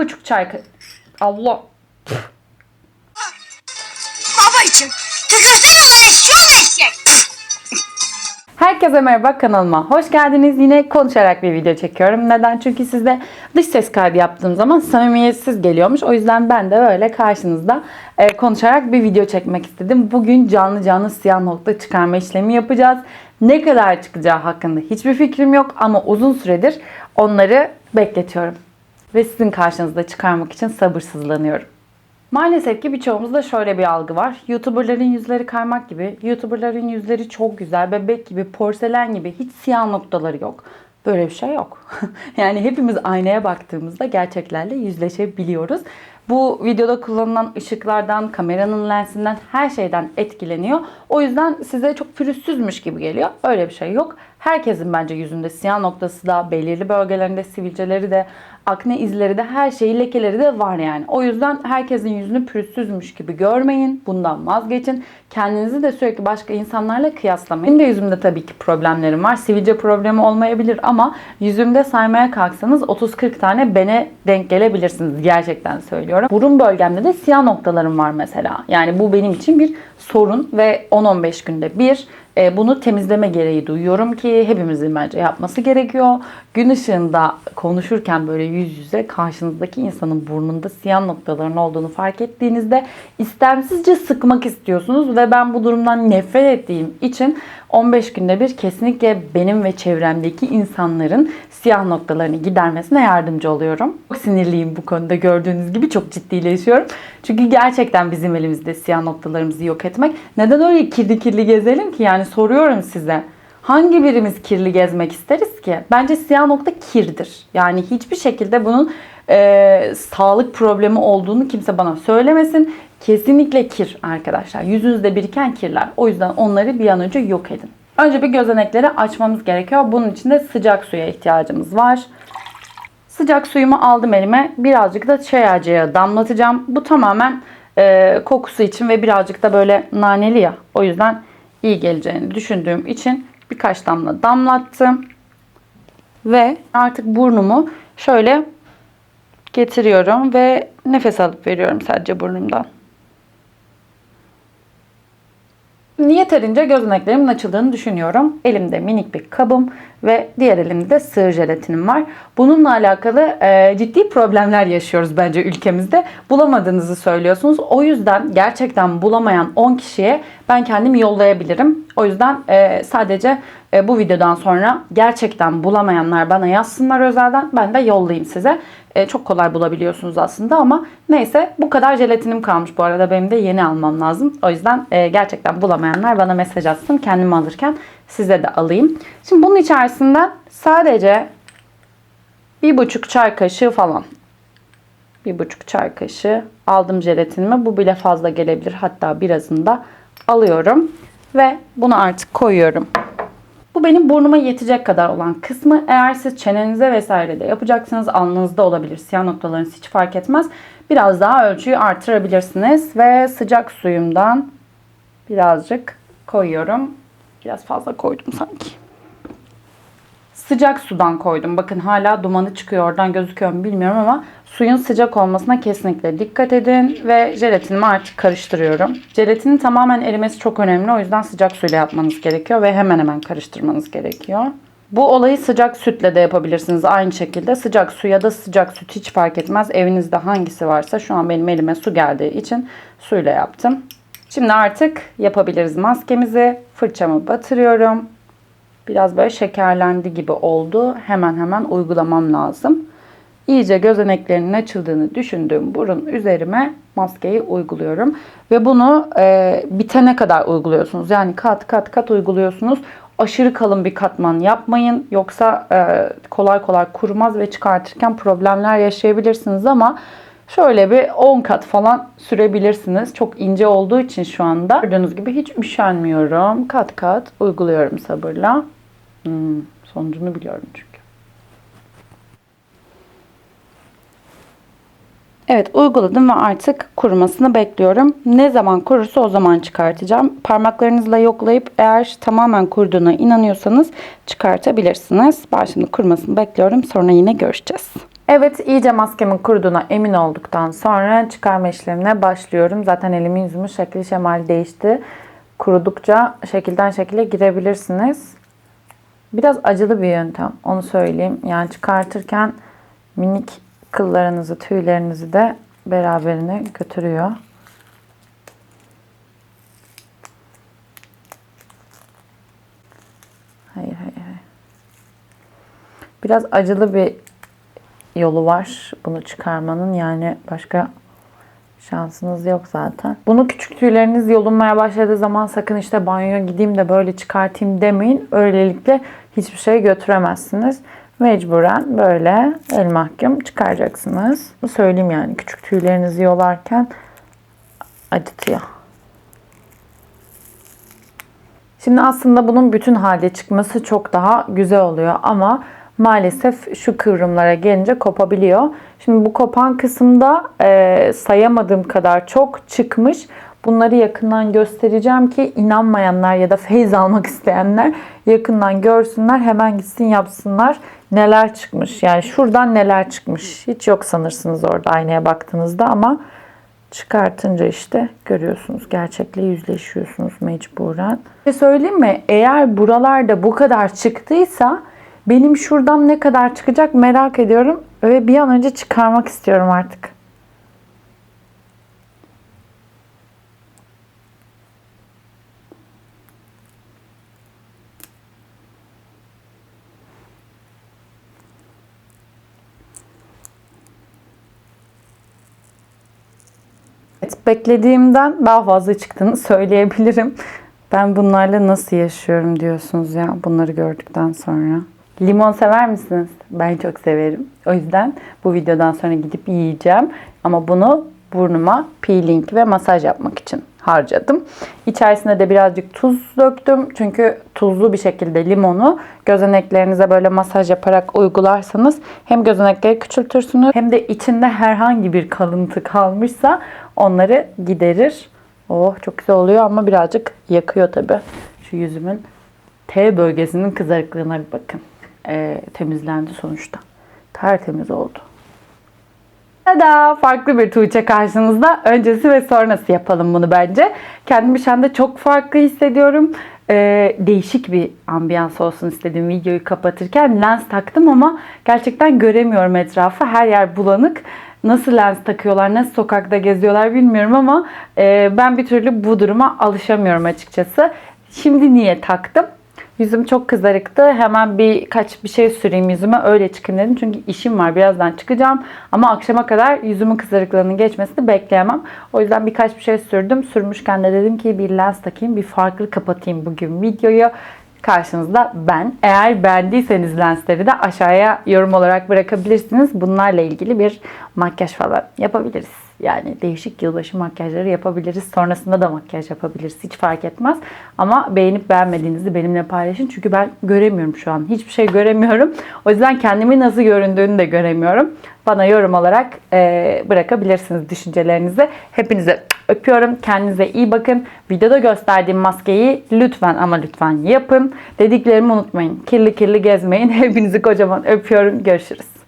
buçuk çay Allah. Baba için. Tükürsene lan eşşoğlu eşek. Herkese merhaba kanalıma. Hoş geldiniz. Yine konuşarak bir video çekiyorum. Neden? Çünkü sizde dış ses kaydı yaptığım zaman samimiyetsiz geliyormuş. O yüzden ben de böyle karşınızda e, konuşarak bir video çekmek istedim. Bugün canlı canlı siyah nokta çıkarma işlemi yapacağız. Ne kadar çıkacağı hakkında hiçbir fikrim yok ama uzun süredir onları bekletiyorum. Ve sizin karşınızda çıkarmak için sabırsızlanıyorum. Maalesef ki birçoğumuzda şöyle bir algı var. YouTuberların yüzleri kaymak gibi, YouTuberların yüzleri çok güzel, bebek gibi, porselen gibi hiç siyah noktaları yok. Böyle bir şey yok. yani hepimiz aynaya baktığımızda gerçeklerle yüzleşebiliyoruz. Bu videoda kullanılan ışıklardan, kameranın lensinden, her şeyden etkileniyor. O yüzden size çok pürüzsüzmüş gibi geliyor. Öyle bir şey yok. Herkesin bence yüzünde siyah noktası da, belirli bölgelerinde sivilceleri de, akne izleri de, her şeyi, lekeleri de var yani. O yüzden herkesin yüzünü pürüzsüzmüş gibi görmeyin. Bundan vazgeçin. Kendinizi de sürekli başka insanlarla kıyaslamayın. Benim de yüzümde tabii ki problemlerim var. Sivilce problemi olmayabilir ama yüzümde saymaya kalksanız 30-40 tane bene denk gelebilirsiniz. Gerçekten söylüyorum. Burun bölgemde de siyah noktalarım var mesela. Yani bu benim için bir sorun ve 10-15 günde bir e, bunu temizleme gereği duyuyorum ki hepimizin bence yapması gerekiyor. Gün ışığında konuşurken böyle yüz yüze karşınızdaki insanın burnunda siyah noktaların olduğunu fark ettiğinizde istemsizce sıkmak istiyorsunuz ve ben bu durumdan nefret ettiğim için 15 günde bir kesinlikle benim ve çevremdeki insanların siyah noktalarını gidermesine yardımcı oluyorum. Çok sinirliyim bu konuda gördüğünüz gibi çok ciddileşiyorum. Çünkü gerçekten bizim elimizde siyah noktalarımızı yok etmek. Neden öyle kirli kirli gezelim ki yani soruyorum size. Hangi birimiz kirli gezmek isteriz ki? Bence siyah nokta kirdir. Yani hiçbir şekilde bunun e, sağlık problemi olduğunu kimse bana söylemesin. Kesinlikle kir arkadaşlar. Yüzünüzde biriken kirler. O yüzden onları bir an önce yok edin. Önce bir gözenekleri açmamız gerekiyor. Bunun için de sıcak suya ihtiyacımız var. Sıcak suyumu aldım elime. Birazcık da çay ağacı yağı damlatacağım. Bu tamamen e, kokusu için ve birazcık da böyle naneli ya. O yüzden iyi geleceğini düşündüğüm için birkaç damla damlattım. Ve artık burnumu şöyle getiriyorum ve nefes alıp veriyorum sadece burnumdan. Yeterince gözeneklerimin açıldığını düşünüyorum. Elimde minik bir kabım ve diğer elimde de sığır jelatinim var. Bununla alakalı e, ciddi problemler yaşıyoruz bence ülkemizde. Bulamadığınızı söylüyorsunuz. O yüzden gerçekten bulamayan 10 kişiye ben kendim yollayabilirim. O yüzden e, sadece e, bu videodan sonra gerçekten bulamayanlar bana yazsınlar özelden. Ben de yollayayım size. E, çok kolay bulabiliyorsunuz aslında ama neyse bu kadar jelatinim kalmış bu arada benim de yeni almam lazım. O yüzden e, gerçekten bulamayanlar bana mesaj atsın kendimi alırken size de alayım. Şimdi bunun içerisinden sadece bir buçuk çay kaşığı falan bir buçuk çay kaşığı aldım jelatinimi. Bu bile fazla gelebilir. Hatta birazını da alıyorum. Ve bunu artık koyuyorum. Bu benim burnuma yetecek kadar olan kısmı. Eğer siz çenenize vesaire de yapacaksınız alnınızda olabilir. Siyah noktalarınız hiç fark etmez. Biraz daha ölçüyü artırabilirsiniz. Ve sıcak suyumdan birazcık koyuyorum. Biraz fazla koydum sanki. Sıcak sudan koydum. Bakın hala dumanı çıkıyor. Oradan gözüküyor mu bilmiyorum ama suyun sıcak olmasına kesinlikle dikkat edin. Ve jelatinimi artık karıştırıyorum. Jelatinin tamamen erimesi çok önemli. O yüzden sıcak suyla yapmanız gerekiyor ve hemen hemen karıştırmanız gerekiyor. Bu olayı sıcak sütle de yapabilirsiniz. Aynı şekilde sıcak su ya da sıcak süt hiç fark etmez. Evinizde hangisi varsa şu an benim elime su geldiği için suyla yaptım. Şimdi artık yapabiliriz maskemizi. Fırçamı batırıyorum. Biraz böyle şekerlendi gibi oldu. Hemen hemen uygulamam lazım. İyice gözeneklerinin açıldığını düşündüğüm burun üzerime maskeyi uyguluyorum. Ve bunu e, bitene kadar uyguluyorsunuz. Yani kat kat kat uyguluyorsunuz. Aşırı kalın bir katman yapmayın. Yoksa e, kolay kolay kurumaz ve çıkartırken problemler yaşayabilirsiniz ama şöyle bir 10 kat falan sürebilirsiniz. Çok ince olduğu için şu anda. Gördüğünüz gibi hiç üşenmiyorum. Kat kat uyguluyorum sabırla. Hmm, sonucunu biliyorum çünkü. Evet uyguladım ve artık kurumasını bekliyorum. Ne zaman kurursa o zaman çıkartacağım. Parmaklarınızla yoklayıp eğer tamamen kuruduğuna inanıyorsanız çıkartabilirsiniz. Ben şimdi kurumasını bekliyorum. Sonra yine görüşeceğiz. Evet iyice maskemin kuruduğuna emin olduktan sonra çıkarma işlemine başlıyorum. Zaten elimin yüzümün şekli şemali değişti. Kurudukça şekilden şekile girebilirsiniz. Biraz acılı bir yöntem onu söyleyeyim. Yani çıkartırken minik kıllarınızı, tüylerinizi de beraberine götürüyor. Hayır, hayır, hayır. Biraz acılı bir yolu var bunu çıkarmanın. Yani başka şansınız yok zaten. Bunu küçük tüyleriniz yolunmaya başladığı zaman sakın işte banyoya gideyim de böyle çıkartayım demeyin. Öylelikle hiçbir şey götüremezsiniz. Mecburen böyle el mahkum çıkaracaksınız. Bunu söyleyeyim yani küçük tüylerinizi yolarken acıtıyor. Şimdi aslında bunun bütün halde çıkması çok daha güzel oluyor ama maalesef şu kıvrımlara gelince kopabiliyor. Şimdi bu kopan kısımda e, sayamadığım kadar çok çıkmış. Bunları yakından göstereceğim ki inanmayanlar ya da feyz almak isteyenler yakından görsünler. Hemen gitsin yapsınlar. Neler çıkmış. Yani şuradan neler çıkmış. Hiç yok sanırsınız orada aynaya baktığınızda ama çıkartınca işte görüyorsunuz. Gerçekle yüzleşiyorsunuz mecburen. Ve söyleyeyim mi? Eğer buralarda bu kadar çıktıysa benim şuradan ne kadar çıkacak merak ediyorum. Ve bir an önce çıkarmak istiyorum artık. Evet, beklediğimden daha fazla çıktığını söyleyebilirim. Ben bunlarla nasıl yaşıyorum diyorsunuz ya bunları gördükten sonra. Limon sever misiniz? Ben çok severim. O yüzden bu videodan sonra gidip yiyeceğim. Ama bunu burnuma peeling ve masaj yapmak için harcadım. İçerisine de birazcık tuz döktüm. Çünkü tuzlu bir şekilde limonu gözeneklerinize böyle masaj yaparak uygularsanız hem gözenekleri küçültürsünüz hem de içinde herhangi bir kalıntı kalmışsa onları giderir. Oh çok güzel oluyor ama birazcık yakıyor tabi. Şu yüzümün T bölgesinin kızarıklığına bir bakın. Ee, temizlendi sonuçta. Tertemiz oldu. Tada! Farklı bir Tuğçe karşınızda. Öncesi ve sonrası yapalım bunu bence. Kendimi şu anda çok farklı hissediyorum. Ee, değişik bir ambiyans olsun istedim videoyu kapatırken. Lens taktım ama gerçekten göremiyorum etrafı. Her yer bulanık. Nasıl lens takıyorlar, nasıl sokakta geziyorlar bilmiyorum ama e, ben bir türlü bu duruma alışamıyorum açıkçası. Şimdi niye taktım? Yüzüm çok kızarıktı. Hemen birkaç bir şey süreyim yüzüme öyle çıkın dedim. Çünkü işim var. Birazdan çıkacağım. Ama akşama kadar yüzümün kızarıklığının geçmesini bekleyemem. O yüzden birkaç bir şey sürdüm. Sürmüşken de dedim ki bir lens takayım. Bir farklı kapatayım bugün videoyu. Karşınızda ben. Eğer beğendiyseniz lensleri de aşağıya yorum olarak bırakabilirsiniz. Bunlarla ilgili bir makyaj falan yapabiliriz. Yani değişik yılbaşı makyajları yapabiliriz. Sonrasında da makyaj yapabiliriz. Hiç fark etmez. Ama beğenip beğenmediğinizi benimle paylaşın. Çünkü ben göremiyorum şu an. Hiçbir şey göremiyorum. O yüzden kendimi nasıl göründüğünü de göremiyorum. Bana yorum olarak e, bırakabilirsiniz düşüncelerinizi. Hepinize öpüyorum. Kendinize iyi bakın. Videoda gösterdiğim maskeyi lütfen ama lütfen yapın. Dediklerimi unutmayın. Kirli kirli gezmeyin. Hepinizi kocaman öpüyorum. Görüşürüz.